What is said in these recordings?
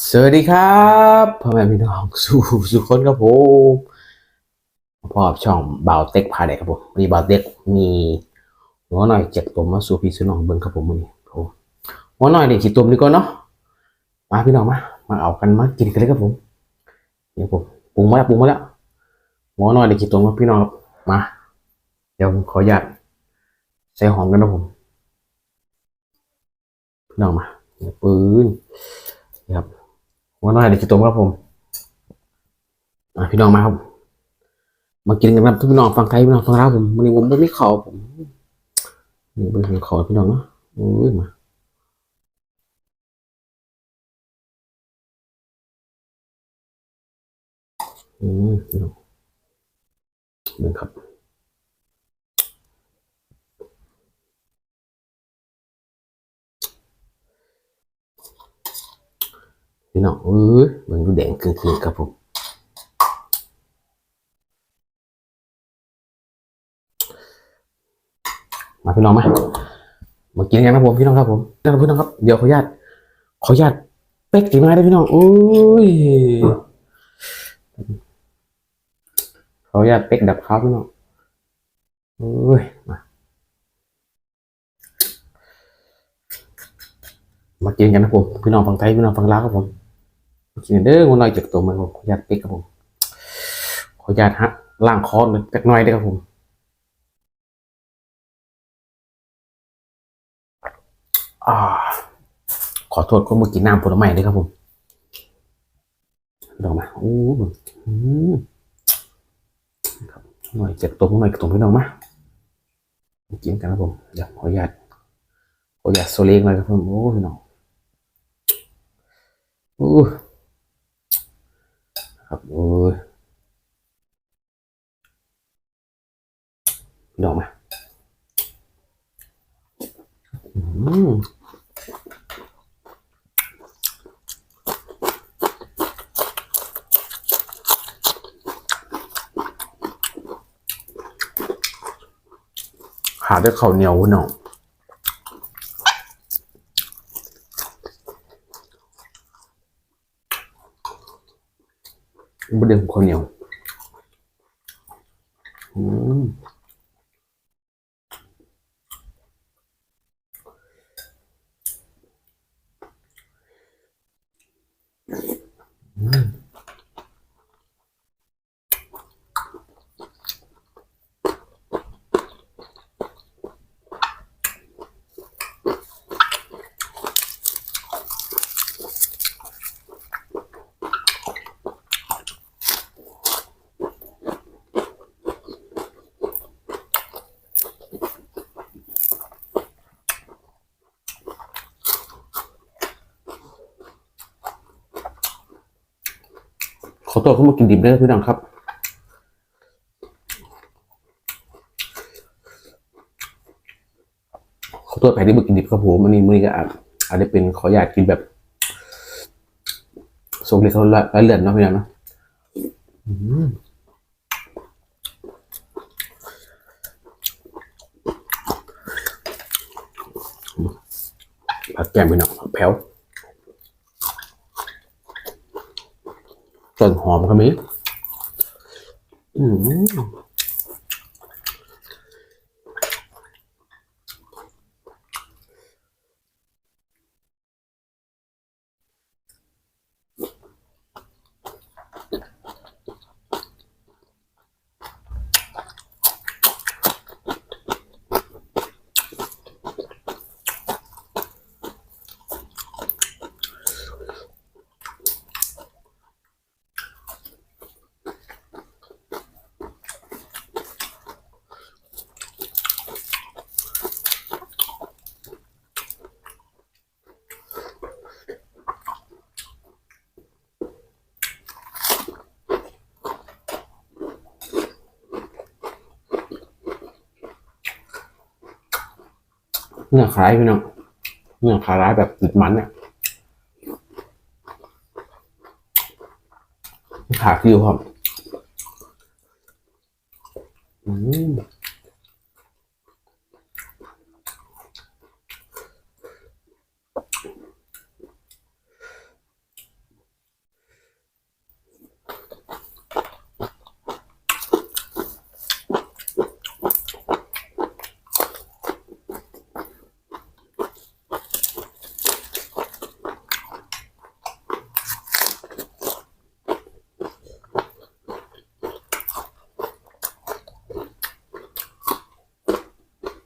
สวัสดีครับพ่อแม่พี่น้องสู่สุคนครับผมพ่อช่องเบาเต็กพาเด็กครับผมวันนี้เบาเต็กมีหัวหน่อยเจ็บตัวมาสู่พี่สู่น้องเบิ้งครับผมวันนี้ผมหัวหน่อยเด็กขีดตัวดีกว่อนเนาะมาพี่น้องมามาเอากันมากินกันเลยครับผมเนี่ยผมปรุงมาแล้วปรุงมาแล้วหัวหน่อยเด็กขีดตัวมาพี่น้องครับมา เดี๋ยวผมขออนุญาตใส่หอมกันนะผมพี่น้องมาปืนนะครับ หัวหน้อยเด็กจิตตมครับผมพี่น้องมาครับ มากินกันครับทุกพี่น้องฟังไทยพี่น้องฟังลาผมวันนี้ผมไม่เขาผมนี่เป็นของขาพี่น้องนะอุ้ยมาอืมพี่น้องเบิ่งครับ พี่น้องเอ้ยเบิ่งดูแดงกึ่งๆครับผมมาพี่น้องมามากินกันนะผมพี่น้องครับผมนะครับพี่น้องครับเดี๋ยวขออนุญาตขออนุญาตเป๊กถึงมาได้พี่น้องอุ้ยขออนุญาตเป๊กดับข้าวพี่น้องอุ้ยมามากินกันนะผมพี่น้องฟังไทยพี่น้องฟังลาวครับผม กินเด้อคนน้อยจากตัวมันผมขออนุญาตป๊กครับผมขออนุญาตฮะล่างคอเลยจักหน่อยได้อครับผมอ่าขอโทษคนเมื่อกี้น้ำผลไม้ด้วยครับผมลองมาโอ้อืมครับหน่อยเจ็บตรงหน่อยตรงพี่น้องมากินกันครับผมเดี๋ยวขออนุญาตขออนุญาตโซเล้งเลยครับผมโอ้พี่น้องโอ้ ครับโอ้ยพี่น้องมาอืมหาด้วยข้าวเหนียวหน่อ ประเด็นของข้าวเหนียวอืมอืม ขอตัวเข้ามากินดิบเด้พี่น้องครับขอตัวแผลที่มากินดิบครับผมอันนี้มือนี้ก็อาจจะเป็นขออยากกินแบบทรงเล็กเขาละเลือนเนาะพี่น้องเนาะผักแกมพี่น้องผักแผ่ว ต้นหอมก็มีอืม เนื้อคล้ายพี่น้องเนื้อคล้ายแบบติดมันเนี่ยขาคิวครับอืม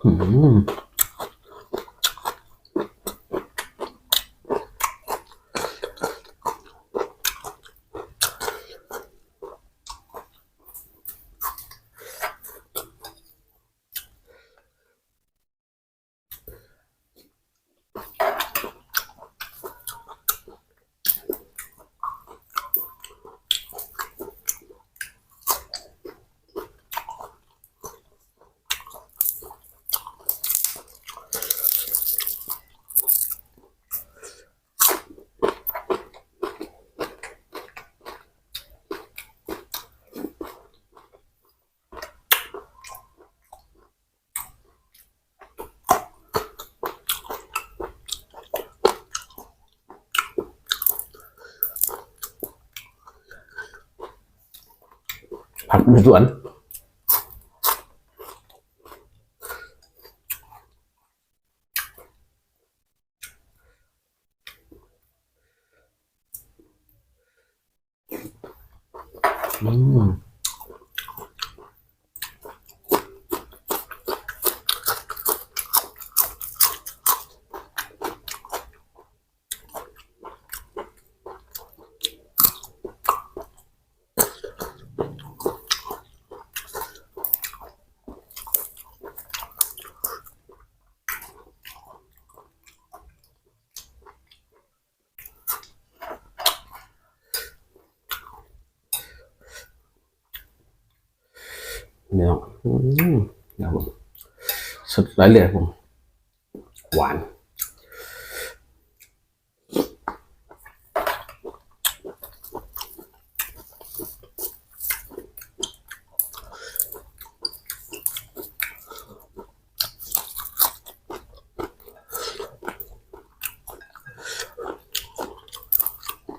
อื มผักในสวน อืม เดี๋ยวอืมเดี๋ยวผมสุดร้อยเลยผม หวาน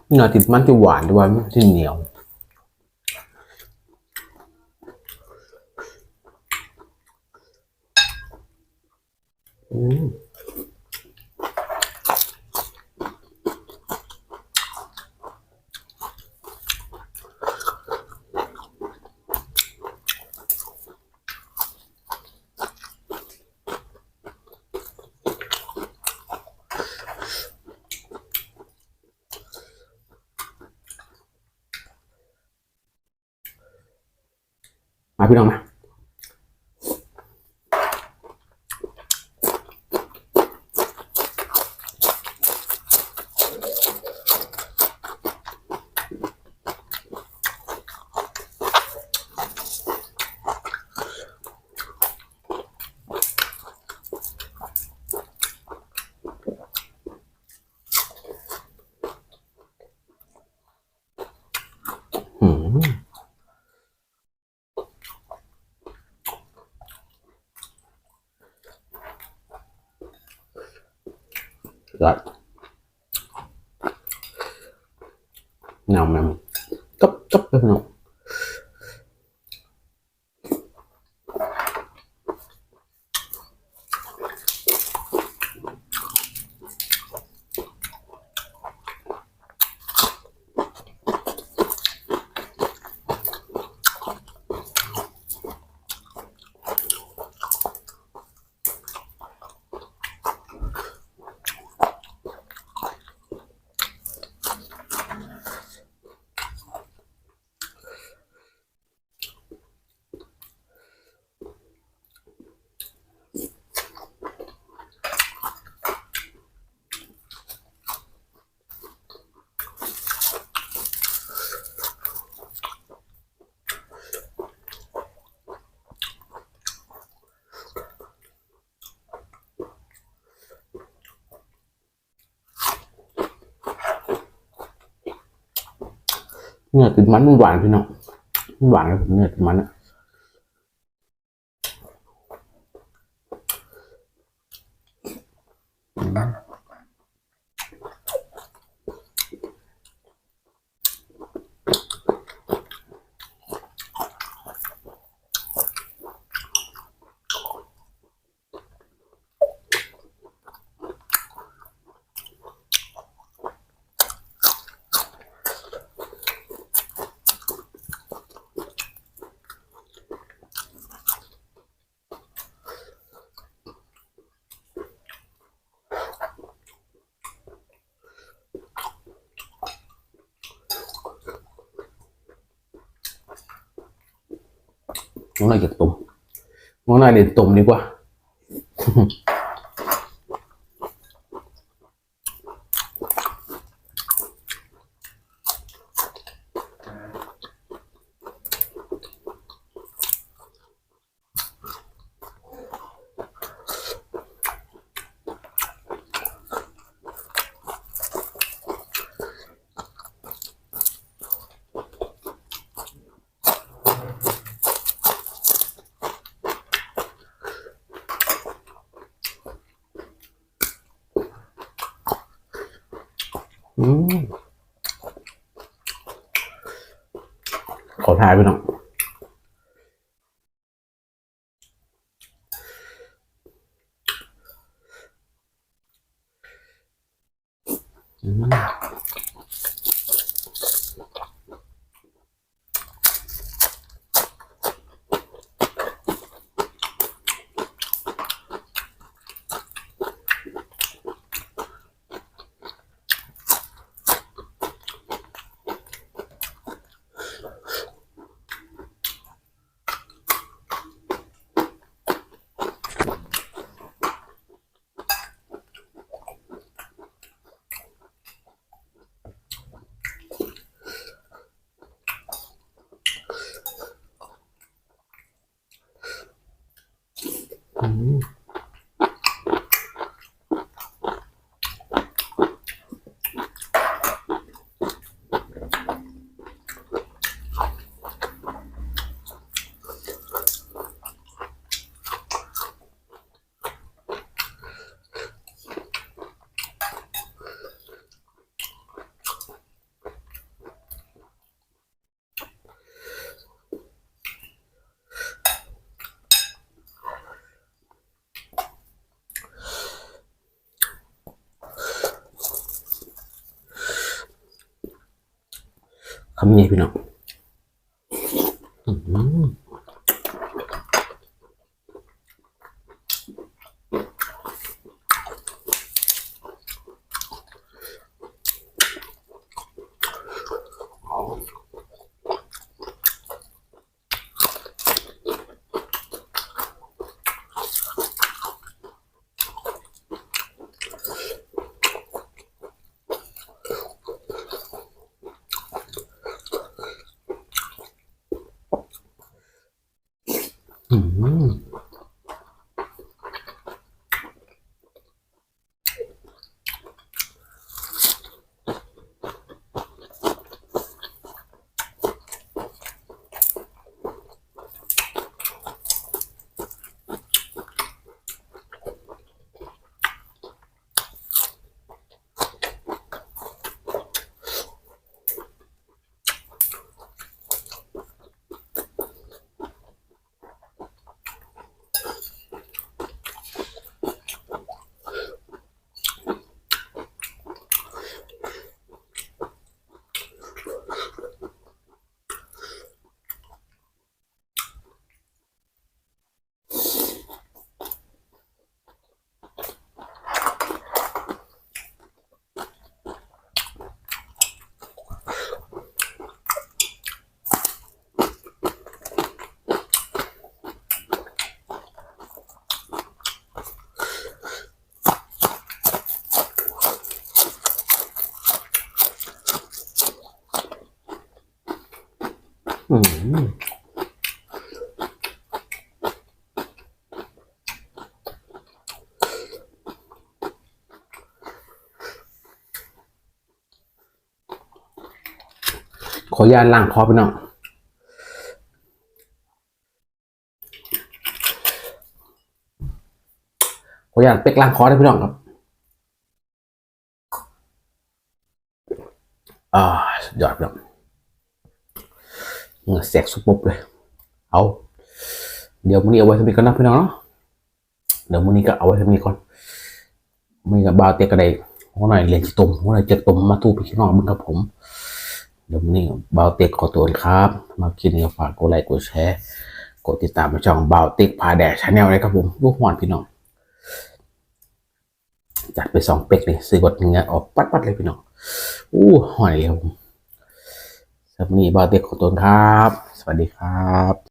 เนื้อติดมันจะหวานด้วยมันจะเหนียว อืมมา พี่น้องมา อืม รัดนำมันกั เนื้อติดมันมันหวานพี่น้องมันหวานครับเนื้อติดมันอะ น้องนายอยากตมน้องนายเรียนตมดีกว่า ขอทายไปหน่อยอืมอืม คำนี้พี่น้องอืมอืมอืม ขออนุญาตล้างคอพี่น้องขออนุญาตเป็กล้างคอได้พี่น้องครับอ่าสุดยอดพี่น้องเงือแสกสุบบบเลย เอาเดี๋ยวมื้อนี้เอาไว้ทำนี้ก่อนนะพี่น้องเนาะเดี๋ยวมื้อนี้ก็เอาไว้ทำนี้ก่อนมื้อนี้กับบาวเตียกระไดหัวหน่อยเรียนจิตมหัวหน่อยเจ็ดตมมาทูพี่น้องมึงครับผม เดี๋ยวนี้บาเตียกขอตัวนครับ มาคลินี้ก็ฝากกดไลค์กดแชร์กดติดตามช่องเบาเตียกพาแดดชาแนลเลยครับผมลูกหวานพี่น้องจัดไปสองเป็กเลยซื้อกดเงี้ยออกปัดปัดเลยพี่น้องอู้หอยเลยครับผมสำหรับวันนี้บาเตียกขอตัวนครับ สวัสดีครับ